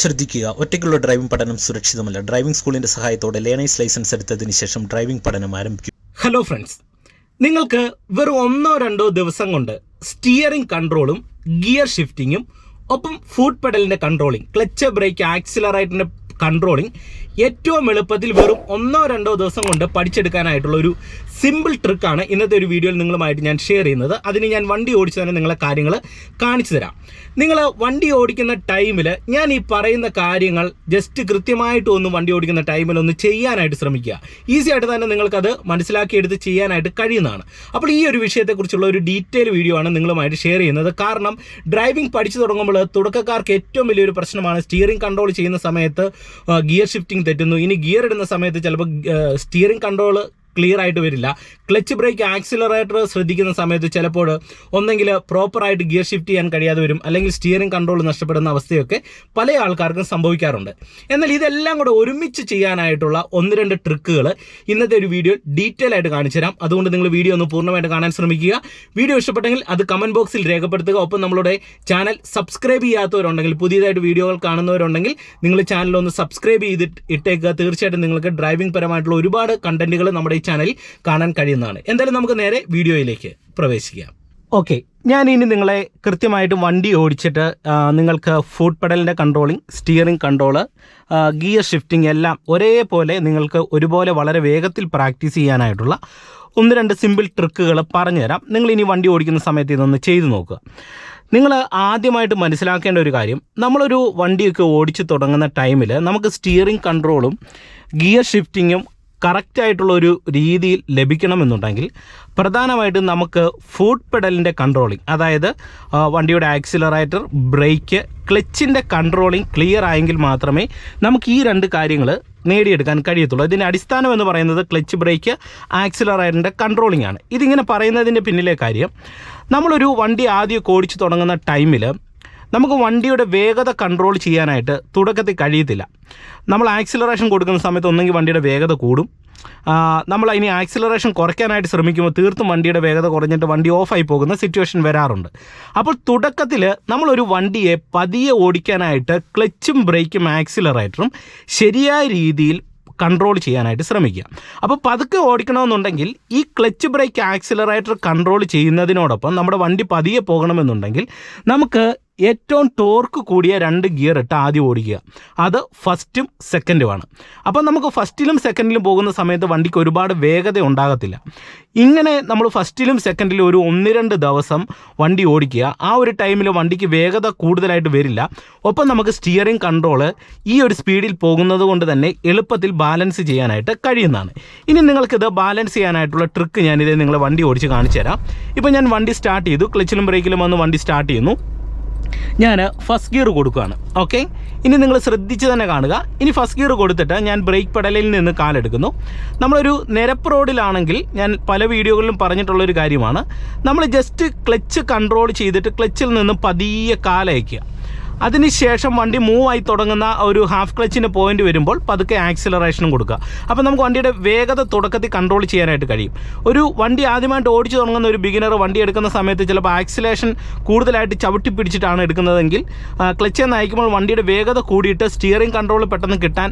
ശ്രദ്ധിക്കുക. ഒറ്റയ്ക്കുള്ള ഡ്രൈവിംഗ് പഠനം സുരക്ഷിതമല്ല. ഡ്രൈവിംഗ് സ്കൂളിന്റെ സഹായത്തോടെ ലേണേഴ്സ് ലൈസൻസ് എടുത്തതിന് ശേഷം ഡ്രൈവിംഗ് പഠനം ആരംഭിക്കും. ഹലോ ഫ്രണ്ട്സ് നിങ്ങൾക്ക് വെറും ഒന്നോ രണ്ടോ ദിവസം കൊണ്ട് സ്റ്റിയറിംഗ് കൺട്രോളും ഗിയർ ഷിഫ്റ്റിങ്ങും ഒപ്പം ഫുഡ് പെഡലിന്റെ കൺട്രോളിംഗ് ക്ലച്ച് ബ്രേക്ക് ആക്സിലറേറ്ററിന്റെ കൺട്രോളിംഗ് ഏറ്റവും എളുപ്പത്തിൽ വെറും ഒന്നോ രണ്ടോ ദിവസം കൊണ്ട് പഠിച്ചെടുക്കാനായിട്ടുള്ള ഒരു സിമ്പിൾ ട്രിക്കാണ് ഇന്നത്തെ ഒരു വീഡിയോയിൽ നിങ്ങളുമായിട്ട് ഞാൻ ഷെയർ ചെയ്യുന്നത്. അതിന് ഞാൻ വണ്ടി ഓടിച്ച് തന്നെ നിങ്ങളെ കാര്യങ്ങൾ കാണിച്ചു തരാം. നിങ്ങൾ വണ്ടി ഓടിക്കുന്ന ടൈമിൽ ഞാൻ ഈ പറയുന്ന കാര്യങ്ങൾ ജസ്റ്റ് കൃത്യമായിട്ട് ഒന്ന് വണ്ടി ഓടിക്കുന്ന ടൈമിൽ ഒന്ന് ചെയ്യാനായിട്ട് ശ്രമിക്കുക. ഈസി ആയിട്ട് തന്നെ നിങ്ങൾക്കത് മനസ്സിലാക്കിയെടുത്ത് ചെയ്യാനായിട്ട് കഴിയുന്നതാണ്. അപ്പോൾ ഈ ഒരു വിഷയത്തെക്കുറിച്ചുള്ള ഒരു ഡീറ്റെയിൽ വീഡിയോ ആണ് നിങ്ങളുമായിട്ട് ഷെയർ ചെയ്യുന്നത്. കാരണം ഡ്രൈവിംഗ് പഠിച്ചു തുടങ്ങുമ്പോൾ തുടക്കക്കാർക്ക് ഏറ്റവും വലിയൊരു പ്രശ്നമാണ് സ്റ്റിയറിംഗ് കൺട്രോൾ ചെയ്യുന്ന സമയത്ത് ഗിയർ ഷിഫ്റ്റിംഗ് തെറ്റുന്നു. ഇനി ഗിയർ ഇടുന്ന സമയത്ത് ചിലപ്പോൾ സ്റ്റിയറിംഗ് കൺട്രോൾ ക്ലിയർ ആയിട്ട് വരില്ല. ക്ലച്ച് ബ്രേക്ക് ആക്സിലറേറ്റർ ശ്രദ്ധിക്കുന്ന സമയത്ത് ചിലപ്പോൾ ഒന്നെങ്കിൽ പ്രോപ്പറായിട്ട് ഗിയർ ഷിഫ്റ്റ് ചെയ്യാൻ കഴിയാതെ വരും. അല്ലെങ്കിൽ സ്റ്റിയറിംഗ് കൺട്രോൾ നഷ്ടപ്പെടുന്ന അവസ്ഥയൊക്കെ പല ആൾക്കാർക്കും സംഭവിക്കാറുണ്ട്. എന്നാൽ ഇതെല്ലാം കൂടെ ഒരുമിച്ച് ചെയ്യാനായിട്ടുള്ള ഒന്ന് രണ്ട് ട്രിക്കുകൾ ഇന്നത്തെ ഒരു വീഡിയോ ഡീറ്റെയിൽ ആയിട്ട് കാണിച്ചു തരാം. അതുകൊണ്ട് നിങ്ങൾ വീഡിയോ ഒന്ന് പൂർണമായിട്ട് കാണാൻ ശ്രമിക്കുക. വീഡിയോ ഇഷ്ടപ്പെട്ടെങ്കിൽ അത് കമന്റ് ബോക്സിൽ രേഖപ്പെടുത്തുക. ഒപ്പം നമ്മളുടെ ചാനൽ സബ്സ്ക്രൈബ് ചെയ്യാത്തവരുണ്ടെങ്കിൽ പുതിയതായിട്ട് വീഡിയോകൾ കാണുന്നവരുണ്ടെങ്കിൽ നിങ്ങൾ ചാനൽ ഒന്ന് സബ്സ്ക്രൈബ് ചെയ്തിട്ട് ഇട്ടേക്കുക. തീർച്ചയായിട്ടും നിങ്ങൾക്ക് ഡ്രൈവിംഗ് പരമായിട്ടുള്ള ഒരുപാട് കണ്ടന്റുകൾ നമ്മുടെ ചാനലിൽ കാണാൻ കഴിയുന്നതാണ്. എന്തായാലും നമുക്ക് നേരെ വീഡിയോയിലേക്ക് പ്രവേശിക്കാം. ഓക്കെ. ഞാൻ ഇനി നിങ്ങളെ കൃത്യമായിട്ട് വണ്ടി ഓടിച്ചിട്ട് നിങ്ങൾക്ക് foot പെഡലിന്റെ controlling steering control gear shifting എല്ലാം ഒരേപോലെ നിങ്ങൾക്ക് ഒരുപോലെ വളരെ വേഗത്തിൽ പ്രാക്ടീസ് ചെയ്യാനായിട്ടുള്ള ഒന്ന് രണ്ട് സിമ്പിൾ ട്രിക്കുകൾ പറഞ്ഞുതരാം. നിങ്ങൾ ഇനി വണ്ടി ഓടിക്കുന്ന സമയത്ത് ഇതൊന്ന് ചെയ്തു നോക്കുക. നിങ്ങൾ ആദ്യമായിട്ട് മനസ്സിലാക്കേണ്ട ഒരു കാര്യം നമ്മളൊരു വണ്ടിയൊക്കെ ഓടിച്ച് തുടങ്ങുന്ന ടൈമിൽ നമുക്ക് സ്റ്റിയറിംഗ് കൺട്രോളും ഗിയർ ഷിഫ്റ്റിങ്ങും കറക്റ്റായിട്ടുള്ള ഒരു രീതിയിൽ ലഭിക്കണമെന്നുണ്ടെങ്കിൽ പ്രധാനമായിട്ടും നമുക്ക് ഫുഡ് പെഡലിന്റെ കൺട്രോളിങ് അതായത് വണ്ടിയുടെ ആക്സിലറേറ്റർ ബ്രേക്ക് ക്ലച്ചിന്റെ കൺട്രോളിങ് ക്ലിയർ ആയെങ്കിൽ മാത്രമേ നമുക്ക് ഈ രണ്ട് കാര്യങ്ങൾ നേടിയെടുക്കാൻ കഴിയത്തുള്ളൂ. ഇതിന്റെ അടിസ്ഥാനം എന്ന് പറയുന്നത് ക്ലച്ച് ബ്രേക്ക് ആക്സിലറേറ്ററിന്റെ കൺട്രോളിംഗ് ആണ്. ഇതിങ്ങനെ പറയുന്നതിന്റെ പിന്നിലെ കാര്യം നമ്മളൊരു വണ്ടി ആദ്യം ഓടിച്ചു തുടങ്ങുന്ന ടൈമിൽ നമുക്ക് വണ്ടിയുടെ വേഗത കൺട്രോൾ ചെയ്യാനായിട്ട് തുടക്കത്തിൽ കഴിയത്തില്ല. നമ്മൾ ആക്സിലറേഷൻ കൊടുക്കുന്ന സമയത്ത് ഒന്നെങ്കിൽ വണ്ടിയുടെ വേഗത കൂടും. നമ്മൾ ഇനി ആക്സിലറേഷൻ കുറയ്ക്കാനായിട്ട് ശ്രമിക്കുമ്പോൾ തീർത്തും വണ്ടിയുടെ വേഗത കുറഞ്ഞിട്ട് വണ്ടി ഓഫായി പോകുന്ന സിറ്റുവേഷൻ വരാറുണ്ട്. അപ്പോൾ തുടക്കത്തിൽ നമ്മളൊരു വണ്ടിയെ പതിയെ ഓടിക്കാനായിട്ട് ക്ലച്ചും ബ്രേക്കും ആക്സിലറേറ്ററും ശരിയായ രീതിയിൽ കൺട്രോൾ ചെയ്യാനായിട്ട് ശ്രമിക്കുക. അപ്പോൾ പതുക്കെ ഓടിക്കണമെന്നുണ്ടെങ്കിൽ ഈ ക്ലച്ച് ബ്രേക്ക് ആക്സിലറേറ്റർ കൺട്രോൾ ചെയ്യുന്നതിനോടൊപ്പം നമ്മുടെ വണ്ടി പതിയെ പോകണമെന്നുണ്ടെങ്കിൽ നമുക്ക് ഏറ്റവും ടോർക്ക് കൂടിയ രണ്ട് ഗിയർ ഇട്ട് ആദ്യം ഓടിക്കുക. അത് ഫസ്റ്റും സെക്കൻഡുമാണ് അപ്പം നമുക്ക് ഫസ്റ്റിലും സെക്കൻഡിലും പോകുന്ന സമയത്ത് വണ്ടിക്ക് ഒരുപാട് വേഗത ഉണ്ടാകത്തില്ല. ഇങ്ങനെ നമ്മൾ ഫസ്റ്റിലും സെക്കൻഡിലും ഒരു ഒന്ന് രണ്ട് ദിവസം വണ്ടി ഓടിക്കുക. ആ ഒരു ടൈമിൽ വണ്ടിക്ക് വേഗത കൂടുതലായിട്ട് വരില്ല. ഒപ്പം നമുക്ക് സ്റ്റിയറിംഗ് കൺട്രോൾ ഈ ഒരു സ്പീഡിൽ പോകുന്നത് കൊണ്ട് തന്നെ എളുപ്പത്തിൽ ബാലൻസ് ചെയ്യാനായിട്ട് കഴിയുന്നതാണ്. ഇനി നിങ്ങൾക്കിത് ബാലൻസ് ചെയ്യാനായിട്ടുള്ള ട്രിക്ക് ഞാനിത് നിങ്ങളെ വണ്ടി ഓടിച്ച് കാണിച്ചു തരാം ഇപ്പോൾ ഞാൻ വണ്ടി സ്റ്റാർട്ട് ചെയ്തു. ക്ലച്ചിലും ബ്രേക്കിലും വന്ന് വണ്ടി സ്റ്റാർട്ട് ചെയ്യുന്നു. ഞാൻ ഫസ്റ്റ് ഗിയർ കൊടുക്കുകയാണ്. ഓക്കെ ഇനി നിങ്ങൾ ശ്രദ്ധിച്ച് തന്നെ കാണുക. ഇനി ഫസ്റ്റ് ഗിയർ കൊടുത്തിട്ട് ഞാൻ ബ്രേക്ക് പെഡലിൽ നിന്ന് കാലെടുക്കുന്നു. നമ്മളൊരു നിരപ്പ് റോഡിലാണെങ്കിൽ ഞാൻ പല വീഡിയോകളിലും പറഞ്ഞിട്ടുള്ളൊരു കാര്യമാണ്. നമ്മൾ ജസ്റ്റ് ക്ലച്ച് കൺട്രോൾ ചെയ്തിട്ട് ക്ലച്ചിൽ നിന്ന് പതിയെ കാലയക്കുക. അതിനുശേഷം വണ്ടി മൂവ് ആയി തുടങ്ങുന്ന ഒരു ഹാഫ് ക്ലച്ചിന് പോയിന്റ് വരുമ്പോൾ പതുക്കെ ആക്സിലറേഷനും കൊടുക്കുക. അപ്പോൾ നമുക്ക് വണ്ടിയുടെ വേഗത തുടക്കത്തിൽ കൺട്രോൾ ചെയ്യാനായിട്ട് കഴിയും. ഒരു വണ്ടി ആദ്യമായിട്ട് ഓടിച്ചു തുടങ്ങുന്ന ഒരു ബിഗിനർ വണ്ടി എടുക്കുന്ന സമയത്ത് ചിലപ്പോൾ ആക്സിലേഷൻ കൂടുതലായിട്ട് ചവിട്ടി പിടിച്ചിട്ടാണ് എടുക്കുന്നതെങ്കിൽ ക്ലച്ച് എന്ന് അയക്കുമ്പോൾ വണ്ടിയുടെ വേഗത കൂടിയിട്ട് സ്റ്റിയറിംഗ് കൺട്രോൾ പെട്ടെന്ന് കിട്ടാൻ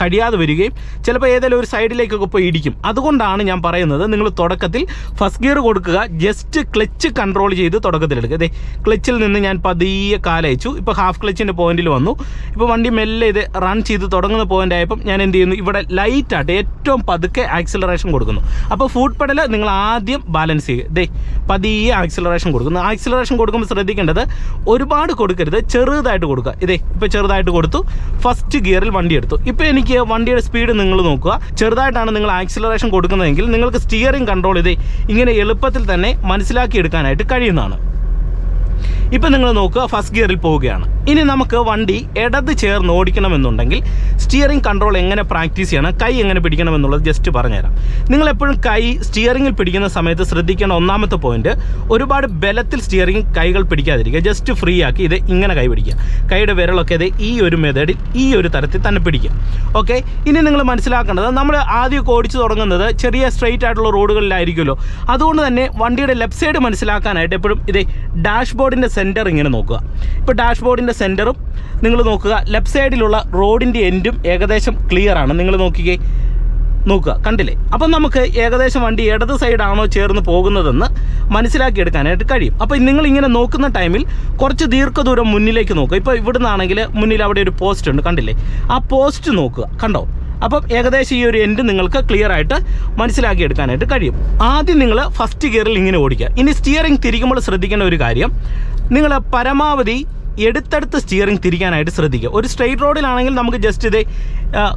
കഴിയാതെ വരികയും ചിലപ്പോൾ ഏതെങ്കിലും ഒരു സൈഡിലേക്കൊക്കെ പോയി ഇടിക്കും. അതുകൊണ്ടാണ് ഞാൻ പറയുന്നത് നിങ്ങൾ തുടക്കത്തിൽ ഫസ്റ്റ് ഗിയർ കൊടുക്കുക ജസ്റ്റ് ക്ലച്ച് കൺട്രോൾ ചെയ്ത് തുടക്കത്തിലെടുക്കുക. അതെ ക്ലച്ചിൽ നിന്ന് ഞാൻ പതിയെ കാലയച്ചു. ഇപ്പോൾ ഹാഫ് ക്ലച്ചിന്റെ പോയിന്റിൽ വന്നു. ഇപ്പോൾ വണ്ടി മെല്ലെ ഇത് റൺ ചെയ്ത് തുടങ്ങുന്ന പോയിന്റ് ആയപ്പം ഞാൻ എന്ത് ചെയ്യുന്നു? ഇവിടെ ലൈറ്റായിട്ട് ഏറ്റവും പതുക്കെ ആക്സിലറേഷൻ കൊടുക്കുന്നു. അപ്പോൾ ഫുഡ് പെടൽ നിങ്ങൾ ആദ്യം ബാലൻസ് ചെയ്യുക. ദേ പതിയെ ആക്സിലറേഷൻ കൊടുക്കുന്നു. ആക്സിലറേഷൻ കൊടുക്കുമ്പോൾ ശ്രദ്ധിക്കേണ്ടത് ഒരുപാട് കൊടുക്കരുത് ചെറുതായിട്ട് കൊടുക്കുക. ഇതേ ഇപ്പോൾ ചെറുതായിട്ട് കൊടുത്തു. ഫസ്റ്റ് ഗിയറിൽ വണ്ടി എടുത്തു. ഇപ്പോൾ എനിക്ക് വണ്ടിയുടെ സ്പീഡ് നിങ്ങൾ നോക്കുക. ചെറുതായിട്ടാണ് നിങ്ങൾ ആക്സിലറേഷൻ കൊടുക്കുന്നതെങ്കിൽ നിങ്ങൾക്ക് സ്റ്റിയറിംഗ് കൺട്രോൾ ഇതേ ഇങ്ങനെ എളുപ്പത്തിൽ തന്നെ മനസ്സിലാക്കിയെടുക്കാനായിട്ട് കഴിയുന്നതാണ്. ഇപ്പം നിങ്ങൾ നോക്കുക ഫസ്റ്റ് ഗിയറിൽ പോവുകയാണ്. ഇനി നമുക്ക് വണ്ടി ഇടത് ചേർന്ന് ഓടിക്കണമെന്നുണ്ടെങ്കിൽ സ്റ്റിയറിംഗ് കൺട്രോൾ എങ്ങനെ പ്രാക്ടീസ് ചെയ്യണം കൈ എങ്ങനെ പിടിക്കണം എന്നുള്ളത് ജസ്റ്റ് പറഞ്ഞുതരാം. നിങ്ങൾ എപ്പോഴും കൈ സ്റ്റിയറിംഗിൽ പിടിക്കുന്ന സമയത്ത് ശ്രദ്ധിക്കേണ്ട ഒന്നാമത്തെ പോയിന്റ് ഒരുപാട് ബലത്തിൽ സ്റ്റിയറിംഗ് കൈകൾ പിടിക്കാതിരിക്കുക. ജസ്റ്റ് ഫ്രീ ആക്കി ഇത് ഇങ്ങനെ കൈ പിടിക്കുക. കൈയുടെ വിരലൊക്കെ ഇത് ഈ ഒരു മെത്തേഡിൽ ഈ ഒരു തരത്തിൽ തന്നെ പിടിക്കുക. ഓക്കെ ഇനി നിങ്ങൾ മനസ്സിലാക്കേണ്ടത് നമ്മൾ ആദ്യമൊക്കെ ഓടിച്ചു തുടങ്ങുന്നത് ചെറിയ സ്ട്രെയിറ്റ് ആയിട്ടുള്ള റോഡുകളിലായിരിക്കുമല്ലോ അതുകൊണ്ട് തന്നെ വണ്ടിയുടെ ലെഫ്റ്റ് സൈഡ് മനസ്സിലാക്കാനായിട്ട് എപ്പോഴും ഇത് ഡാഷ്ബോർഡിന്റെ സെന്റർ ഇങ്ങനെ നോക്കുക. ഇപ്പോൾ ഡാഷ്ബോർഡിന്റെ സെന്ററും നിങ്ങൾ നോക്കുക. ലെഫ്റ്റ് സൈഡിലുള്ള റോഡിന്റെ എൻഡും ഏകദേശം ക്ലിയർ ആണ്. നിങ്ങൾ നോക്കിക്കേ നോക്കുക. കണ്ടില്ലേ? അപ്പം നമുക്ക് ഏകദേശം വണ്ടി ഇടത് സൈഡാണോ ചേർന്ന് പോകുന്നതെന്ന് മനസ്സിലാക്കിയെടുക്കാനായിട്ട് കഴിയും. അപ്പോൾ നിങ്ങൾ ഇങ്ങനെ നോക്കുന്ന ടൈമിൽ കുറച്ച് ദീർഘദൂരം മുന്നിലേക്ക് നോക്കുക. ഇപ്പോൾ ഇവിടുന്നാണെങ്കിൽ മുന്നിൽ അവിടെ ഒരു പോസ്റ്റ് ഉണ്ട്. കണ്ടില്ലേ? ആ പോസ്റ്റ് നോക്കുക. കണ്ടോ? അപ്പം ഏകദേശം ഈ ഒരു എൻഡ് നിങ്ങൾക്ക് ക്ലിയർ ആയിട്ട് മനസ്സിലാക്കിയെടുക്കാനായിട്ട് കഴിയും. ആദ്യം നിങ്ങൾ ഫസ്റ്റ് ഗിയറിൽ ഇങ്ങനെ ഓടിക്കുക. ഇനി സ്റ്റിയറിംഗ് തിരിക്കുമ്പോൾ ശ്രദ്ധിക്കേണ്ട ഒരു കാര്യം നിങ്ങൾ പരമാവധി എടുത്തെടുത്ത് സ്റ്റിയറിംഗ് തിരിക്കാനായിട്ട് ശ്രദ്ധിക്കുക. ഒരു സ്ട്രെയിറ്റ് റോഡിലാണെങ്കിൽ നമുക്ക് ജസ്റ്റ് ഇതേ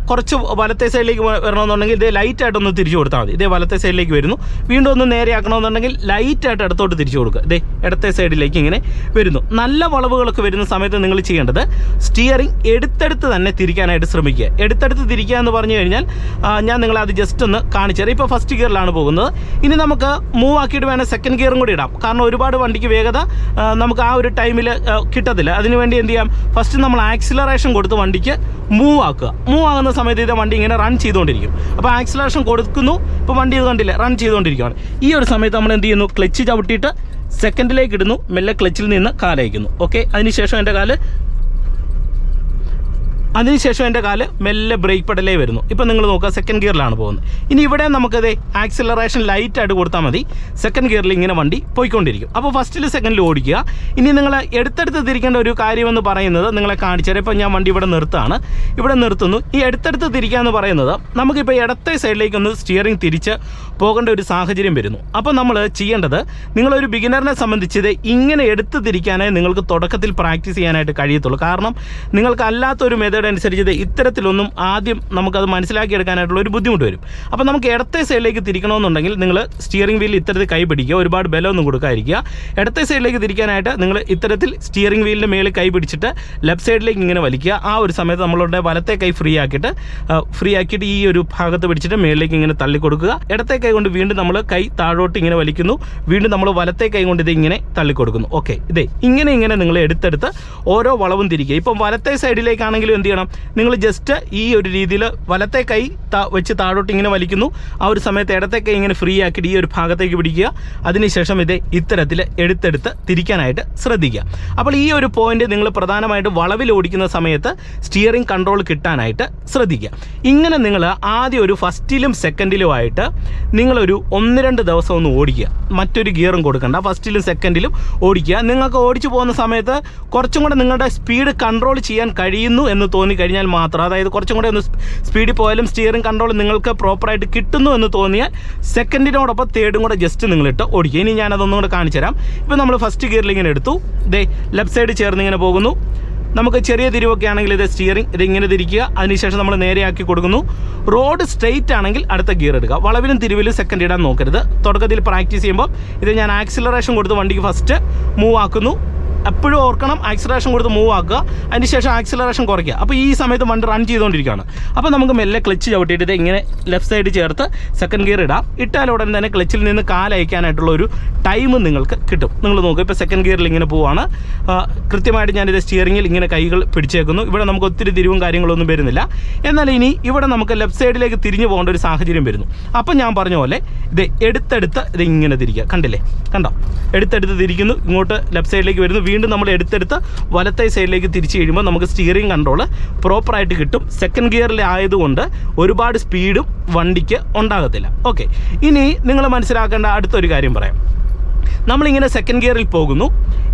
കുറച്ച് വലത്തെ സൈഡിലേക്ക് വരണമെന്നുണ്ടെങ്കിൽ ഇതേ ലൈറ്റായിട്ടൊന്ന് തിരിച്ചു കൊടുത്താൽ മതി. ഇതേ വലത്തെ സൈഡിലേക്ക് വരുന്നു. വീണ്ടും ഒന്ന് നേരെ ആക്കണമെന്നുണ്ടെങ്കിൽ ലൈറ്റായിട്ട് ഇടത്തോട്ട് തിരിച്ചു കൊടുക്കുക. ഇതേ ഇടത്തെ സൈഡിലേക്ക് ഇങ്ങനെ വരുന്നു. നല്ല വളവുകളൊക്കെ വരുന്ന സമയത്ത് നിങ്ങൾ ചെയ്യേണ്ടത് സ്റ്റിയറിംഗ് എടുത്തെടുത്ത് തന്നെ തിരിക്കാനായിട്ട് ശ്രമിക്കുക. എടുത്തെടുത്ത് തിരിക്കുക എന്ന് പറഞ്ഞു കഴിഞ്ഞാൽ ഞാൻ നിങ്ങളെ അത് ജസ്റ്റ് ഒന്ന് കാണിച്ചു തരാം. ഇപ്പോൾ ഫസ്റ്റ് ഗിയറിലാണ് പോകുന്നത്. ഇനി നമുക്ക് മൂവ് ആക്കിയിട്ട് വേണേൽ സെക്കൻഡ് ഗിയറും കൂടി ഇടാം. കാരണം ഒരുപാട് വണ്ടിക്ക് വേഗത നമുക്ക് ആ ഒരു ടൈമിൽ കിട്ടത്തില്ല. അതിനുവേണ്ടി എന്ത് ചെയ്യാം? ഫസ്റ്റ് നമ്മൾ ആക്സിലറേഷൻ കൊടുത്ത് വണ്ടിക്ക് മൂവ് ആക്കുക. മൂവ് ആകുന്ന സമയത്ത് ഇത് വണ്ടി ഇങ്ങനെ റൺ ചെയ്തുകൊണ്ടിരിക്കും. അപ്പോൾ ആക്സിലറേഷൻ കൊടുക്കുന്നു. ഇപ്പോൾ വണ്ടി ഇത് കണ്ടില്ല? റൺ ചെയ്തുകൊണ്ടിരിക്കുകയാണ്. ഈ ഒരു സമയത്ത് നമ്മൾ എന്ത് ചെയ്യുന്നു? ക്ലച്ച് ചവിട്ടിയിട്ട് സെക്കൻഡിലേക്ക് ഇടുന്നു. മെല്ലെ ക്ലച്ചിൽ നിന്ന് കാലയക്കുന്നു. ഓക്കെ അതിനുശേഷം എന്റെ കാൽ അതിനുശേഷം എന്റെ കാൽ മെല്ലെ ബ്രേക്ക് പെടലേ വരുന്നു. ഇപ്പം നിങ്ങൾ നോക്കുക സെക്കൻഡ് ഗിയറിലാണ് പോകുന്നത്. ഇനി ഇവിടെ നമുക്കത് ആക്സിലറേഷൻ ലൈറ്റായിട്ട് കൊടുത്താൽ മതി. സെക്കൻഡ് ഗിയറിൽ ഇങ്ങനെ വണ്ടി പോയിക്കൊണ്ടിരിക്കും. അപ്പോൾ ഫസ്റ്റിൽ സെക്കൻഡിൽ ഓടിക്കുക. ഇനി നിങ്ങൾ എടുത്തെടുത്ത് തിരിക്കേണ്ട ഒരു കാര്യമെന്ന് പറയുന്നത് നിങ്ങളെ കാണിച്ചാൽ ഇപ്പോൾ ഞാൻ വണ്ടി ഇവിടെ നിർത്താണ് ഇവിടെ നിർത്തുന്നു. ഈ എടുത്തെടുത്ത് തിരിക്കുക എന്ന് പറയുന്നത് നമുക്കിപ്പോൾ ഇടത്തെ സൈഡിലേക്ക് ഒന്ന് സ്റ്റിയറിംഗ് തിരിച്ച് പോകേണ്ട ഒരു സാഹചര്യം വരുന്നു. അപ്പോൾ നമ്മൾ ചെയ്യേണ്ടത് നിങ്ങളൊരു ബിഗിനറിനെ സംബന്ധിച്ചത് ഇങ്ങനെ എടുത്ത് തിരിക്കാനേ നിങ്ങൾക്ക് തുടക്കത്തിൽ പ്രാക്ടീസ് ചെയ്യാനായിട്ട് കഴിയത്തുള്ളൂ. കാരണം നിങ്ങൾക്ക് അല്ലാത്തൊരു മെത്തേഡ് അനുസരിച്ച് ഇത്തരത്തിലൊന്നും ആദ്യം നമുക്കത് മനസ്സിലാക്കിയെടുക്കാനായിട്ടുള്ള ഒരു ബുദ്ധിമുട്ട് വരും. അപ്പോൾ നമുക്ക് ഇടത്തെ സൈഡിലേക്ക് തിരിക്കണമെന്നുണ്ടെങ്കിൽ നിങ്ങൾ സ്റ്റിയറിംഗ് വീലിൽ ഇത്തരത്തിൽ കൈ പിടിക്കുക ഒരുപാട് ബലമൊന്നും കൊടുക്കാതിരിക്കുക. ഇടത്തെ സൈഡിലേക്ക് തിരിക്കാനായിട്ട് നിങ്ങൾ ഇത്തരത്തിൽ സ്റ്റിയറിംഗ് വീലിന്റെ മേളിൽ കൈ പിടിച്ചിട്ട് ലെഫ്റ്റ് സൈഡിലേക്ക് ഇങ്ങനെ വലിക്കുക. ആ ഒരു സമയത്ത് നമ്മളുടെ വലത്തെ കൈ ഫ്രീ ആക്കിയിട്ട് ഫ്രീ ആക്കിയിട്ട് ഈ ഒരു ഭാഗത്ത് പിടിച്ചിട്ട് മേളിലേക്ക് ഇങ്ങനെ തള്ളി കൊടുക്കുക ഇടത്തെ കൈ കൊണ്ട് വീണ്ടും നമ്മൾ കൈ താഴോട്ട് ഇങ്ങനെ വലിക്കുന്നു. വീണ്ടും നമ്മൾ വലത്തെ കൈ കൊണ്ട് ഇത് ഇങ്ങനെ തള്ളി കൊടുക്കുന്നു ഓക്കെ. ഇതേ ഇങ്ങനെ ഇങ്ങനെ നിങ്ങൾ എടുത്തെടുത്ത് ഓരോ വളവും തിരിക്കുക. ഇപ്പം വലത്തെ സൈഡിലേക്കാണെങ്കിലും എന്ത് ചെയ്യണം. നിങ്ങൾ ജസ്റ്റ് ഈ ഒരു രീതിയിൽ വലത്തെ കൈ വെച്ച് താഴോട്ട് ഇങ്ങനെ വലിക്കുന്നു. ആ ഒരു സമയത്ത് ഇടത്തെ കൈ ഇങ്ങനെ ഫ്രീ ആക്കിയിട്ട് ഈ ഒരു ഭാഗത്തേക്ക് പിടിക്കുക. അതിനുശേഷം ഇത് ഇത്തരത്തിൽ എടുത്തെടുത്ത് തിരിക്കാനായിട്ട് ശ്രദ്ധിക്കുക. അപ്പോൾ ഈ ഒരു പോയിന്റ് നിങ്ങൾ പ്രധാനമായിട്ട് വളവിൽ ഓടിക്കുന്ന സമയത്ത് സ്റ്റിയറിംഗ് കൺട്രോൾ കിട്ടാനായിട്ട് ശ്രദ്ധിക്കുക. ഇങ്ങനെ നിങ്ങൾ ആദ്യം ഒരു ഫസ്റ്റിലും സെക്കൻഡിലും ആയിട്ട് നിങ്ങളൊരു ഒന്ന് രണ്ട് ദിവസം ഒന്ന് ഓടിക്കുക. മറ്റൊരു ഗിയറും കൊടുക്കണ്ട. ഫസ്റ്റിലും സെക്കൻഡിലും ഓടിക്കുക. നിങ്ങൾക്ക് ഓടിച്ചു പോകുന്ന സമയത്ത് കുറച്ചും കൂടെ നിങ്ങളുടെ സ്പീഡ് കൺട്രോൾ ചെയ്യാൻ കഴിയുന്നു എന്ന് തോന്നിക്കഴിഞ്ഞാൽ മാത്രം. അതായത് കുറച്ചും കൂടെ ഒന്ന് സ്പീഡിൽ പോയാലും സ്റ്റിയറിംഗ് കൺട്രോൾ നിങ്ങൾക്ക് പ്രോപ്പറായിട്ട് കിട്ടുന്നു എന്ന് തോന്നിയാൽ സെക്കൻഡിനോടൊപ്പം തേർഡും കൂടെ ജസ്റ്റ് നിങ്ങളിട്ട് ഓടിക്കുക. ഇനി ഞാനതൊന്നും കൂടെ കാണിച്ചു തരാം. ഇപ്പോൾ നമ്മൾ ഫസ്റ്റ് ഗിയറിൽ ഇങ്ങനെ എടുത്തു. ഇതേ ലെഫ്റ്റ് സൈഡ് ചേർന്ന് ഇങ്ങനെ പോകുന്നു. നമുക്ക് ചെറിയ തിരിവൊക്കെ ആണെങ്കിൽ ഇത് സ്റ്റിയറിംഗ് ഇത് ഇങ്ങനെ തിരിക്കുക. അതിനുശേഷം നമ്മൾ നേരെയാക്കി കൊടുക്കുന്നു. റോഡ് സ്ട്രെയിറ്റ് ആണെങ്കിൽ അടുത്ത ഗിയർ എടുക്കുക. വളവിലും തിരിവിലും സെക്കൻഡ് ഇടാൻ നോക്കരുത്. തുടക്കത്തിൽ പ്രാക്ടീസ് ചെയ്യുമ്പോൾ ഇത് ഞാൻ ആക്സിലറേഷൻ കൊടുത്ത് വണ്ടിക്ക് ഫസ്റ്റ് മൂവ് ആക്കുന്നു. എപ്പോഴും ഓർക്കണം ആക്സിലറേഷൻ കൊടുത്ത് മൂവ് ആക്കുക. അതിന് ശേഷം ആക്സിലറേഷൻ കുറയ്ക്കുക. അപ്പോൾ ഈ സമയത്ത് വണ്ടി റൺ ചെയ്തുകൊണ്ടിരിക്കുകയാണ്. അപ്പോൾ നമുക്ക് മെല്ലെ ക്ലച്ച് ചവിട്ടിയിട്ട് ഇങ്ങനെ ലെഫ്റ്റ് സൈഡ് ചേർത്ത് സെക്കൻഡ് ഗിയർ ഇടാം. ഇട്ടാൽ ഉടൻ തന്നെ ക്ലച്ചിൽ നിന്ന് കാലയക്കാനായിട്ടുള്ള ഒരു ടൈം നിങ്ങൾക്ക് കിട്ടും. നിങ്ങൾ നോക്കുക ഇപ്പോൾ സെക്കൻഡ് ഗിയറിൽ ഇങ്ങനെ പോവാണ്. കൃത്യമായിട്ട് ഞാനിത് സ്റ്റിയറിങ്ങിൽ ഇങ്ങനെ കൈകൾ പിടിച്ചേക്കുന്നു. ഇവിടെ നമുക്ക് ഒത്തിരി തിരിവും കാര്യങ്ങളൊന്നും വരുന്നില്ല. എന്നാൽ ഇനി ഇവിടെ നമുക്ക് ലെഫ്റ്റ് സൈഡിലേക്ക് തിരിഞ്ഞു പോകേണ്ട ഒരു സാഹചര്യം വരുന്നു. അപ്പം ഞാൻ പറഞ്ഞ പോലെ ഇത് എടുത്തെടുത്ത് ഇത് ഇങ്ങനെ തിരിക്കുക. കണ്ടില്ലേ? കണ്ടോ? എടുത്തെടുത്ത് തിരിക്കുന്നു. ഇങ്ങോട്ട് ലെഫ്റ്റ് സൈഡിലേക്ക് വരുന്നു. വീണ്ടും നമ്മൾ എടുത്തെടുത്ത് വലത്തെ സൈഡിലേക്ക് തിരിച്ച് കഴിയുമ്പോൾ നമുക്ക് സ്റ്റിയറിംഗ് കൺട്രോൾ പ്രോപ്പറായിട്ട് കിട്ടും. സെക്കൻഡ് ഗിയറിൽ ആയതുകൊണ്ട് ഒരുപാട് സ്പീഡും വണ്ടിക്ക് ഉണ്ടാകത്തില്ല. ഓക്കെ ഇനി നിങ്ങൾ മനസ്സിലാക്കേണ്ട അടുത്തൊരു കാര്യം പറയാം. നമ്മളിങ്ങനെ സെക്കൻഡ് ഗിയറിൽ പോകുന്നു.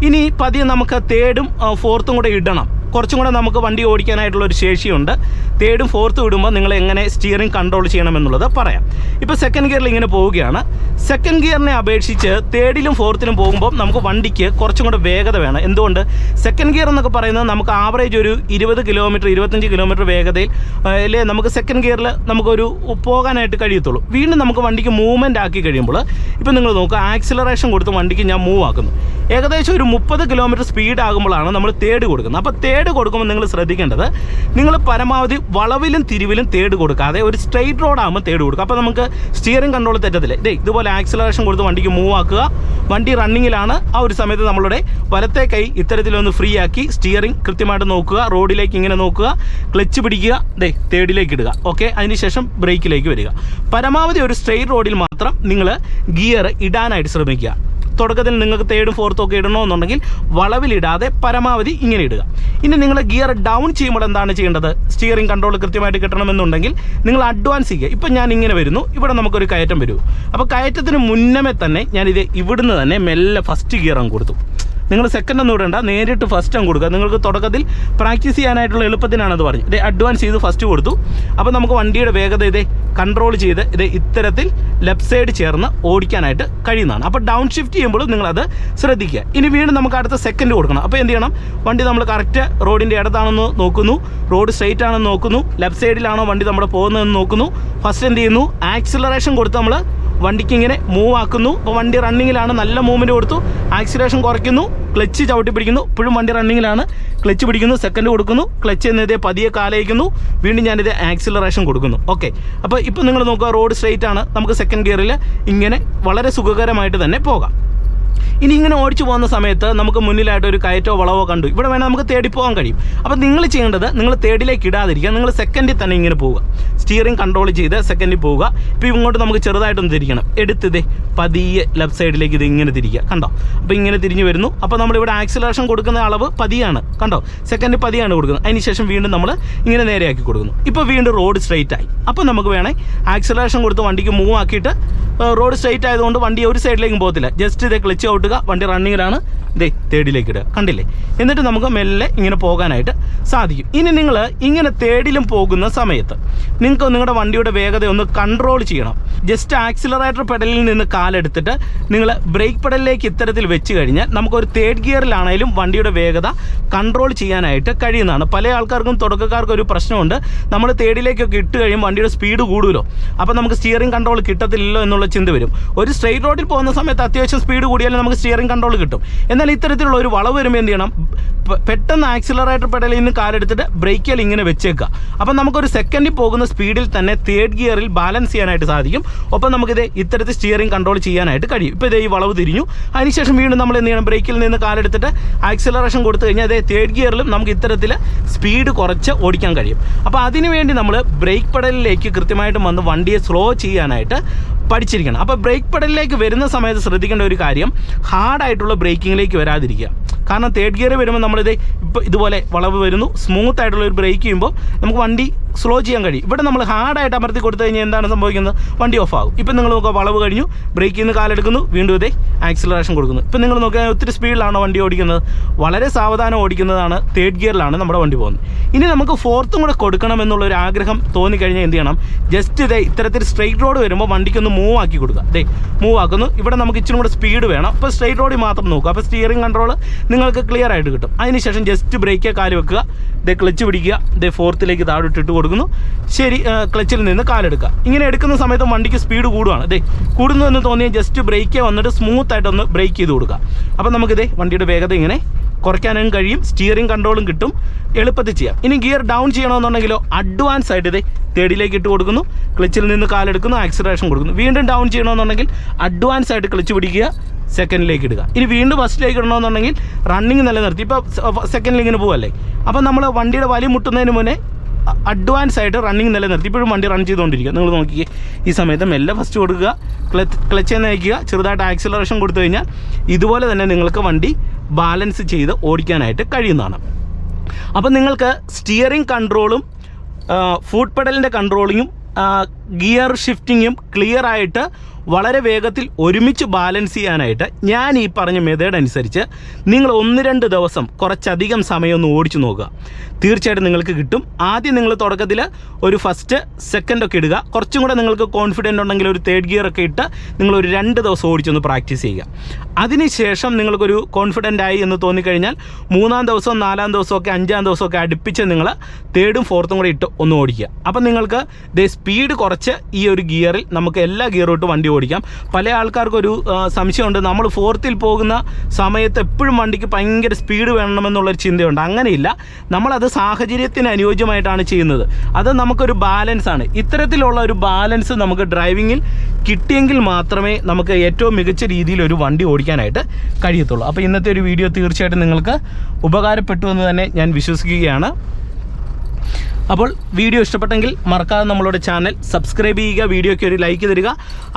ഇനി പതിയെ നമുക്ക് തേർഡും ഫോർത്തും കൂടെ ഇടണം. കുറച്ചും കൂടെ നമുക്ക് വണ്ടി ഓടിക്കാനായിട്ടുള്ള ഒരു ശേഷിയുണ്ട്. തേർഡും ഫോർത്തും ഇടുമ്പോൾ നിങ്ങൾ എങ്ങനെ സ്റ്റിയറിംഗ് കൺട്രോൾ ചെയ്യണമെന്നുള്ളത് പറയാം. ഇപ്പോൾ സെക്കൻഡ് ഗിയറിൽ ഇങ്ങനെ പോവുകയാണ്. സെക്കൻഡ് ഗിയറിനെ അപേക്ഷിച്ച് തേർഡിലും ഫോർത്തിലും പോകുമ്പോൾ നമുക്ക് വണ്ടിക്ക് കുറച്ചും കൂടെ വേഗത വേണം. എന്തുകൊണ്ട്? സെക്കൻഡ് ഗിയർ എന്നൊക്കെ പറയുന്നത് നമുക്ക് ആവറേജ് ഒരു ഇരുപത് കിലോമീറ്റർ ഇരുപത്തഞ്ച് കിലോമീറ്റർ വേഗതയിൽ അല്ലേ നമുക്ക് സെക്കൻഡ് ഗിയറിൽ നമുക്കൊരു പോകാനായിട്ട് കഴിയത്തുള്ളൂ. വീണ്ടും നമുക്ക് വണ്ടിക്ക് മൂവ്മെന്റ് ആക്കി കഴിയുമ്പോൾ ഇപ്പോൾ നിങ്ങൾ നോക്കുക ആക്സിലറേഷൻ കൊടുത്ത് വണ്ടിക്ക് ഞാൻ മൂവ് ആക്കുന്നു. ഏകദേശം ഒരു മുപ്പത് കിലോമീറ്റർ സ്പീഡ് ആകുമ്പോഴാണ് നമ്മൾ തേർഡ് കൊടുക്കുന്നത്. അപ്പോൾ തേർഡ് കൊടുക്കുമ്പോൾ നിങ്ങൾ ശ്രദ്ധിക്കേണ്ടത് നിങ്ങൾ പരമാവധി വളവിലും തിരിവിലും തേട് കൊടുക്കാതെ ഒരു സ്ട്രെയിറ്റ് റോഡാകുമ്പോൾ തേട് കൊടുക്കുക. അപ്പോൾ നമുക്ക് സ്റ്റിയറിംഗ് കൺട്രോൾ തെറ്റത്തില്ല? ഇതേ ഇതുപോലെ ആക്സിലറേഷൻ കൊടുത്ത് വണ്ടിക്ക് മൂവ് ആക്കുക. വണ്ടി റണ്ണിങ്ങിലാണ് ആ ഒരു സമയത്ത് നമ്മളുടെ വലത്തെ കൈ ഇത്തരത്തിലൊന്ന് ഫ്രീ ആക്കി സ്റ്റിയറിംഗ് കൃത്യമായിട്ട് നോക്കുക. റോഡിലേക്ക് ഇങ്ങനെ നോക്കുക. ക്ലച്ച് പിടിക്കുക. ദേ തേർഡിലേക്ക് ഇടുക. ഓക്കെ അതിനുശേഷം ബ്രേക്കിലേക്ക് വരിക. പരമാവധി ഒരു സ്ട്രെയിറ്റ് റോഡിൽ മാത്രം നിങ്ങൾ ഗിയർ ഇടാനായിട്ട് ശ്രമിക്കുക. തുടക്കത്തിൽ നിങ്ങൾക്ക് തേർഡും ഫോർത്തും ഒക്കെ ഇടണമെന്നുണ്ടെങ്കിൽ വളവിലിടാതെ പരമാവധി ഇങ്ങനെ ഇടുക. ഇനി നിങ്ങൾ ഗിയർ ഡൗൺ ചെയ്യുമ്പോൾ എന്താണ് ചെയ്യേണ്ടത്? സ്റ്റിയറിംഗ് കൺട്രോൾ കൃത്യമായിട്ട് കിട്ടണമെന്നുണ്ടെങ്കിൽ നിങ്ങൾ അഡ്വാൻസ് ചെയ്യുക. ഇപ്പം ഞാൻ ഇങ്ങനെ വരുന്നു. ഇവിടെ നമുക്കൊരു കയറ്റം വരൂ. അപ്പോൾ കയറ്റത്തിന് മുന്നമേ തന്നെ ഞാനിത് ഇവിടുന്ന് തന്നെ മെല്ലെ ഫസ്റ്റ് ഗിയർ അങ്ങ് കൊടുത്തു. നിങ്ങൾ സെക്കൻഡ് ഒന്നും ഇടണ്ട നേരിട്ട് ഫസ്റ്റ് അങ്ങ് കൊടുക്കുക. നിങ്ങൾക്ക് തുടക്കത്തിൽ പ്രാക്ടീസ് ചെയ്യാനായിട്ടുള്ള എളുപ്പത്തിനാണെന്ന് പറഞ്ഞു ഇതേ അഡ്വാൻസ് ചെയ്ത് ഫസ്റ്റ് കൊടുത്തു. അപ്പോൾ നമുക്ക് വണ്ടിയുടെ വേഗത ഇതേ കൺട്രോൾ ചെയ്ത് ഇത് ഇത്തരത്തിൽ ലെഫ്റ്റ് സൈഡ് ചേർന്ന് ഓടിക്കാനായിട്ട് കഴിയുന്നതാണ്. അപ്പോൾ ഡൗൺ ഷിഫ്റ്റ് ചെയ്യുമ്പോൾ നിങ്ങളത് ശ്രദ്ധിക്കുക. ഇനി വീണ്ടും നമുക്ക് അടുത്ത സെക്കൻഡ് കൊടുക്കണം. അപ്പോൾ എന്ത് ചെയ്യണം? വണ്ടി നമ്മൾ കറക്റ്റ് റോഡിന്റെ ഇടത്താണെന്ന് നോക്കുന്നു. റോഡ് സ്ട്രെയിറ്റ് ആണെന്ന് നോക്കുന്നു. ലെഫ്റ്റ് സൈഡിലാണോ വണ്ടി നമ്മുടെ പോകുന്നതെന്ന് നോക്കുന്നു. ഫസ്റ്റ് എന്ത് ചെയ്യുന്നു? ആക്സിലറേഷൻ കൊടുത്ത് നമ്മൾ വണ്ടിക്ക് ഇങ്ങനെ മൂവ് ആക്കുന്നു. അപ്പോൾ വണ്ടി റണ്ണിങ്ങിലാണ് നല്ല മൂവ്മെന്റ് കൊടുത്തു. ആക്സിലറേഷൻ കുറയ്ക്കുന്നു. ക്ലച്ച് ചവിട്ടി പിടിക്കുന്നു. ഇപ്പോഴും വണ്ടി റണ്ണിങ്ങിലാണ്. ക്ലച്ച് പിടിക്കുന്നു സെക്കൻഡ് കൊടുക്കുന്നു. ക്ലച്ച് എന്നതേ പതിയെ കാലയിക്കുന്നു. വീണ്ടും ഞാനിത് ആക്സിലറേഷൻ കൊടുക്കുന്നു. ഓക്കെ അപ്പോൾ ഇപ്പോൾ നിങ്ങൾ നോക്കുക റോഡ് സ്ട്രെയിറ്റ് ആണ്. നമുക്ക് സെക്കൻഡ് ഗിയറിൽ ഇങ്ങനെ വളരെ സുഖകരമായിട്ട് തന്നെ പോകാം. ഇനി ഇങ്ങനെ ഓടിച്ചു പോകുന്ന സമയത്ത് നമുക്ക് മുന്നിലായിട്ട് ഒരു കയറ്റോ വളവോ കണ്ടു. ഇവിടെ വേണേൽ നമുക്ക് തേടി പോകാൻ കഴിയും. അപ്പോൾ നിങ്ങൾ ചെയ്യേണ്ടത് നിങ്ങൾ തേടിലേക്ക് ഇടാതിരിക്കുക. നിങ്ങൾ സെക്കൻഡിൽ തന്നെ ഇങ്ങനെ പോവുക. സ്റ്റിയറിംഗ് കൺട്രോൾ ചെയ്ത് സെക്കൻഡിൽ പോവുക. ഇപ്പോൾ ഇങ്ങോട്ട് നമുക്ക് ചെറുതായിട്ടൊന്ന് തിരിക്കണം. എടുത്തിതേ പതിയെ ലെഫ്റ്റ് സൈഡിലേക്ക് ഇത് ഇങ്ങനെ തിരിക്കുക. കണ്ടോ? അപ്പോൾ ഇങ്ങനെ തിരിഞ്ഞു വരുന്നു. അപ്പോൾ നമ്മളിവിടെ ആക്സിലേഷൻ കൊടുക്കുന്ന അളവ് പതിയാണ്. കണ്ടോ? സെക്കൻഡ് പതിയാണ് കൊടുക്കുന്നത്. അതിനുശേഷം വീണ്ടും നമ്മൾ ഇങ്ങനെ നേരെയാക്കി കൊടുക്കുന്നു. ഇപ്പോൾ വീണ്ടും റോഡ് സ്ട്രെയിറ്റ് ആയി. അപ്പോൾ നമുക്ക് വേണേൽ ആക്സിലേഷൻ കൊടുത്ത് വണ്ടിക്ക് മൂവ് ആക്കിയിട്ട് റോഡ് സ്ട്രെയിറ്റ് ആയതുകൊണ്ട് വണ്ടി ഒരു സൈഡിലേക്കും പോകത്തില്ല. ജസ്റ്റ് ഇതേ ക്ലിച്ച് ഔട്ടുക വണ്ടി റണ്ണിങ്ങിലാണ് ഇതേ തേർഡിലേക്ക് ഇടുക. കണ്ടില്ലേ? എന്നിട്ട് നമുക്ക് മെല്ലെ ഇങ്ങനെ പോകാനായിട്ട് സാധിക്കും. ഇനി നിങ്ങൾ ഇങ്ങനെ തേർഡിലും പോകുന്ന സമയത്ത് നിങ്ങൾക്ക് നിങ്ങളുടെ വണ്ടിയുടെ വേഗത ഒന്ന് കൺട്രോൾ ചെയ്യണം. ജസ്റ്റ് ആക്സിലറേറ്റർ പെഡലിൽ നിന്ന് കാലെടുത്തിട്ട് നിങ്ങൾ ബ്രേക്ക് പെഡലിലേക്ക് ഇത്തരത്തിൽ വെച്ച് കഴിഞ്ഞാൽ നമുക്കൊരു തേർഡ് ഗിയറിലാണെങ്കിലും വണ്ടിയുടെ വേഗത കൺട്രോൾ ചെയ്യാനായിട്ട് കഴിയുന്നതാണ്. പല ആൾക്കാർക്കും തുടക്കക്കാർക്കും ഒരു പ്രശ്നമുണ്ട്. നമ്മൾ തേർഡിലേക്കൊക്കെ ഇട്ട് കഴിയുമ്പോൾ വണ്ടിയുടെ സ്പീഡ് കൂടുമല്ലോ. അപ്പോൾ നമുക്ക് സ്റ്റിയറിംഗ് കൺട്രോൾ കിട്ടത്തില്ലല്ലോ എന്നുള്ള ചിന്ത വരും. ഒരു സ്ട്രെയിറ്റ് റോഡിൽ പോകുന്ന സമയത്ത് അത്യാവശ്യം സ്പീഡ് കൂടിയാലും നമുക്ക് സ്റ്റിയറിംഗ് കൺട്രോൾ കിട്ടും. എന്നാൽ ഇത്തരത്തിലുള്ള ഒരു വളവ് വരുമ്പോൾ എന്ത് ചെയ്യണം? പെട്ടെന്ന് ആക്സിലറേറ്റർ പെഡലിൽ നിന്ന് കാലെടുത്തിട്ട് ബ്രേക്കിൽ ഇങ്ങനെ വെച്ചേക്കുക. അപ്പം നമുക്കൊരു സെക്കൻഡിൽ പോകുന്ന സ്പീഡിൽ തന്നെ തേർഡ് ഗിയറിൽ ബാലൻസ് ചെയ്യാനായിട്ട് സാധിക്കും. ഒപ്പം നമുക്കിത് ഇത്തരത്തിൽ സ്റ്റിയറിംഗ് കൺട്രോൾ ചെയ്യാനായിട്ട് കഴിയും. ഇപ്പോൾ ഇതേ ഈ വളവ് തിരിഞ്ഞു. അതിനുശേഷം വീണ്ടും നമ്മൾ എന്ത് ചെയ്യണം? ബ്രേക്കിൽ നിന്ന് കാലെടുത്തിട്ട് ആക്സിലറേഷൻ കൊടുത്തു കഴിഞ്ഞാൽ അതേ തേർഡ് ഗിയറിലും നമുക്ക് ഇത്തരത്തിൽ സ്പീഡ് കുറച്ച് ഓടിക്കാൻ കഴിയും. അപ്പോൾ അതിനുവേണ്ടി നമ്മൾ ബ്രേക്ക് പെഡലിലേക്ക് കൃത്യമായിട്ടും വന്ന് വണ്ടിയെ സ്ലോ ചെയ്യാനായിട്ട് പഠിച്ചിരിക്കണം. അപ്പോൾ ബ്രേക്ക് പെഡലിലേക്ക് വരുന്ന സമയത്ത് ശ്രദ്ധിക്കേണ്ട ഒരു കാര്യം ഹാർഡായിട്ടുള്ള ബ്രേക്കിങ്ങിലേക്ക് വരാതിരിക്കുക. കാരണം തേർഡ് ഗിയർ വരുമ്പോൾ നമ്മളിത് ഇപ്പോൾ ഇതുപോലെ വളവ് വരുന്നു. സ്മൂത്ത് ആയിട്ടുള്ള ഒരു ബ്രേക്ക് ചെയ്യുമ്പോൾ നമുക്ക് വണ്ടി സ്ലോ ചെയ്യാൻ കഴിയും. ഇവിടെ നമ്മൾ ഹാർഡായിട്ട് അമർത്തി കൊടുത്തു കഴിഞ്ഞാൽ എന്താണ് സംഭവിക്കുന്നത്? വണ്ടി ഓഫ് ആകും. ഇപ്പം നിങ്ങൾ നോക്കുക വളവ് കഴിഞ്ഞു. ബ്രേക്കിൽ നിന്ന് കാലെടുക്കുന്നു. വീണ്ടും ഇതേ ആക്സിലറേഷൻ കൊടുക്കുന്നു. ഇപ്പം നിങ്ങൾ നോക്കിയാൽ ഒത്തിരി സ്പീഡിലാണ് വണ്ടി ഓടിക്കുന്നത്? വളരെ സാവധാനം ഓടിക്കുന്നതാണ് തേർഡ് ഗിയറിലാണ് നമ്മുടെ വണ്ടി പോകുന്നത്. ഇനി നമുക്ക് ഫോർത്തും കൂടെ കൊടുക്കണം എന്നുള്ള ഒരു ആഗ്രഹം തോന്നിക്കഴിഞ്ഞാൽ എന്ത് ചെയ്യണം? ജസ്റ്റ് ഇതേ ഇത്തരത്തിൽ സ്ട്രെയിറ്റ് റോഡ് വരുമ്പോൾ വണ്ടിക്കൊന്ന് മൂവ് ആക്കി കൊടുക്കുക. അതെ മൂവ് ആക്കുന്നു. ഇവിടെ നമുക്ക് ഇച്ചിരി കൂടെ സ്പീഡ് വേണം. അപ്പോൾ സ്ട്രെയിറ്റ് റോഡിൽ മാത്രം നോക്കുക. അപ്പോൾ സ്റ്റിയറിംഗ് കൺട്രോൾ നിങ്ങൾക്ക് ക്ലിയർ ആയിട്ട് കിട്ടും. അതിനുശേഷം ജസ്റ്റ് ബ്രേക്ക് കാൽ വെക്കുക. ഇതേ ക്ലച്ച് പിടിക്കുക. ഇതേ ഫോർത്തിലേക്ക് താഴെ ഇട്ടിട്ട് കൊടുക്കുന്നു. ശരി ക്ലച്ചിൽ നിന്ന് കാലെടുക്കുക ഇങ്ങനെ എടുക്കുന്ന സമയത്ത് വണ്ടിക്ക് സ്പീഡ് കൂടുകയാണ് ഇതേ കൂടുന്നു എന്ന് തോന്നിയാൽ ജസ്റ്റ് ബ്രേക്ക് വന്നിട്ട് സ്മൂത്ത് ആയിട്ടൊന്ന് ബ്രേക്ക് ചെയ്ത് കൊടുക്കുക. അപ്പോൾ നമുക്കിതേ വണ്ടിയുടെ വേഗത ഇങ്ങനെ കുറയ്ക്കാനും കഴിയും. സ്റ്റിയറിംഗ് കൺട്രോളും കിട്ടും. എളുപ്പത്തിൽ ചെയ്യാം. ഇനി ഗിയർ ഡൗൺ ചെയ്യണമെന്നുണ്ടെങ്കിലോ അഡ്വാൻസ് ആയിട്ട് ഇതേ തേടിയിലേക്ക് ഇട്ട് കൊടുക്കുന്നു. ക്ലച്ചിൽ നിന്ന് കാലെടുക്കുന്നു. ആക്സിലറേഷൻ കൊടുക്കുന്നു. വീണ്ടും ഡൗൺ ചെയ്യണമെന്നുണ്ടെങ്കിൽ അഡ്വാൻസ് ആയിട്ട് ക്ലച്ച് പിടിക്കുക. സെക്കൻഡിലേക്ക് ഇടുക. ഇനി വീണ്ടും ഫസ്റ്റിലേക്ക് ഇടണമെന്നുണ്ടെങ്കിൽ റണ്ണിങ് നിലനിർത്തി. ഇപ്പോൾ സെക്കൻഡിൽ ഇങ്ങനെ പോവല്ലേ? അപ്പോൾ നമ്മൾ വണ്ടിയുടെ വലി മുട്ടുന്നതിന് മുന്നേ അഡ്വാൻസ് ആയിട്ട് റണ്ണിങ് നിലനിർത്തി. ഇപ്പോഴും വണ്ടി റൺ ചെയ്തുകൊണ്ടിരിക്കുക. നിങ്ങൾ നോക്കിയേ ഈ സമയത്ത് മെല്ലെ ഫസ്റ്റ് കൊടുക്കുക. ക്ലച്ച് ക്ലച്ച് നയിക്കുക ചെറുതായിട്ട് ആക്സിലറേഷൻ കൊടുത്തു കഴിഞ്ഞാൽ ഇതുപോലെ തന്നെ നിങ്ങൾക്ക് വണ്ടി ബാലൻസ് ചെയ്ത് ഓടിക്കാനായിട്ട് കഴിയുന്നതാണ്. അപ്പം നിങ്ങൾക്ക് സ്റ്റിയറിംഗ് കൺട്രോളും ഫുഡ് പെഡലിന്റെ കൺട്രോളിങ്ങും ഗിയർ ഷിഫ്റ്റിങ്ങും ക്ലിയർ ആയിട്ട് വളരെ വേഗത്തിൽ ഒരുമിച്ച് ബാലൻസ് ചെയ്യാനായിട്ട് ഞാൻ ഈ പറഞ്ഞ മെത്തേഡ് അനുസരിച്ച് നിങ്ങൾ ഒന്ന് രണ്ട് ദിവസം കുറച്ചധികം സമയം ഒന്ന് ഓടിച്ചു നോക്കുക. തീർച്ചയായിട്ടും നിങ്ങൾക്ക് കിട്ടും. ആദ്യം നിങ്ങൾ തുടക്കത്തിൽ ഒരു ഫസ്റ്റ് സെക്കൻഡ് ഒക്കെ ഇടുക. കുറച്ചും കൂടെ നിങ്ങൾക്ക് കോൺഫിഡന്റ് ഉണ്ടെങ്കിൽ ഒരു തേർഡ് ഗിയർ ഒക്കെ ഇട്ട് നിങ്ങൾ ഒരു രണ്ട് ദിവസം ഓടിച്ചൊന്ന് പ്രാക്ടീസ് ചെയ്യുക. അതിനുശേഷം നിങ്ങൾക്കൊരു കോൺഫിഡന്റ് ആയി എന്ന് തോന്നിക്കഴിഞ്ഞാൽ മൂന്നാം ദിവസവും നാലാം ദിവസമൊക്കെ അഞ്ചാം ദിവസമൊക്കെ അടുപ്പിച്ച് നിങ്ങൾ തേർഡും ഫോർത്തും കൂടെ ഇട്ട് ഒന്ന് ഓടിക്കുക. അപ്പം നിങ്ങൾക്ക് ദേ സ്പീഡ് കുറച്ച് ഈ ഒരു ഗിയറിൽ നമുക്ക് എല്ലാ ഗിയറോട്ടും വണ്ടി ഓടിക്കാം. പല ആൾക്കാർക്കൊരു സംശയമുണ്ട്. നമ്മൾ ഫോർത്തിൽ പോകുന്ന സമയത്ത് എപ്പോഴും വണ്ടിക്ക് ഭയങ്കര സ്പീഡ് വേണമെന്നുള്ളൊരു ചിന്തയുണ്ട്. അങ്ങനെയില്ല. നമ്മളത് സാഹചര്യത്തിന് അനുയോജ്യമായിട്ടാണ് ചെയ്യുന്നത്. അത് നമുക്കൊരു ബാലൻസ് ആണ്. ഇത്തരത്തിലുള്ള ഒരു ബാലൻസ് നമുക്ക് ഡ്രൈവിങ്ങിൽ കിട്ടിയെങ്കിൽ മാത്രമേ നമുക്ക് ഏറ്റവും മികച്ച രീതിയിൽ ഒരു വണ്ടി ഓടിക്കാനായിട്ട് കഴിയത്തുള്ളൂ. അപ്പോൾ ഇന്നത്തെ ഒരു വീഡിയോ തീർച്ചയായിട്ടും നിങ്ങൾക്ക് ഉപകാരപ്പെട്ടു എന്ന് തന്നെ ഞാൻ വിശ്വസിക്കുകയാണ്. അപ്പോൾ വീഡിയോ ഇഷ്ടപ്പെട്ടെങ്കിൽ മറക്കാതെ നമ്മളുടെ ചാനൽ സബ്സ്ക്രൈബ് ചെയ്യുക വീഡിയോയ്ക്ക് ഒരു ലൈക്ക് തരിക.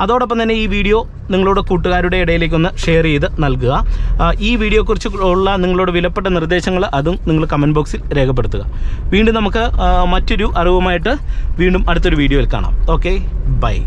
അതോടൊപ്പം തന്നെ ഈ വീഡിയോ നിങ്ങളുടെ കൂട്ടുകാരുടെ ഇടയിലേക്കൊന്ന് ഷെയർ ചെയ്ത് നൽകുക. ഈ വീഡിയോയെക്കുറിച്ച് ഉള്ള നിങ്ങളുടെ വിലപ്പെട്ട നിർദ്ദേശങ്ങൾ അതും നിങ്ങൾ കമന്റ് ബോക്സിൽ രേഖപ്പെടുത്തുക. വീണ്ടും നമുക്ക് മറ്റൊരു അറിവുമായിട്ട് വീണ്ടും അടുത്തൊരു വീഡിയോയിൽ കാണാം. Okay bye